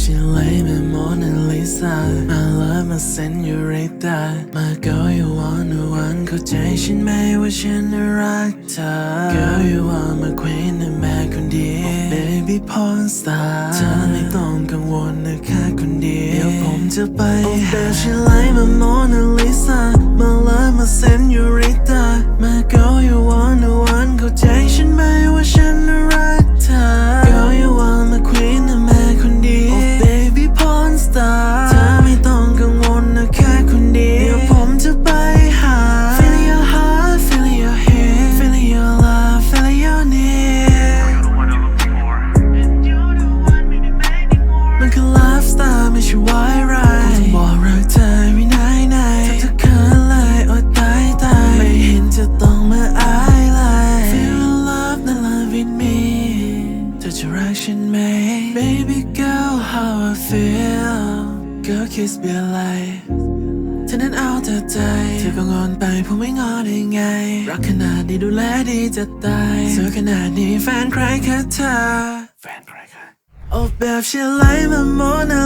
she lay me Mona Lisa My love my senorita My girl you want the one เข้าใจฉันไหมว่าฉันน่ะรักเธอ Girl you are my queen นะแม่คนดี Baby porn star เธอไม่ต้องกังวลนะแค่คนเดียวเดี๋ยวผมจะไป Oh babe she lay me Mona ฟ์สไตล์ไม่ใช่วายไรจะบอกรักเธอไม่ไหนไหนทำเธอเขินเลยโอ้ตายตายไม่เห็นจะต้องมาอายเลย Feel love นะ love in me เธอจะรักฉันไหม Baby girl how I feel Girl kiss me alive เธอนั้นเอาแต่ใจ เธอก็งอนไปผมไม่งอได้ไง รักขนาดนี้ดูแลดีจะตายสวยขนาดนี้แฟนใครคะเธอแฟนใครคะ โอ้แบบฉันไล่มาโมนาลิซา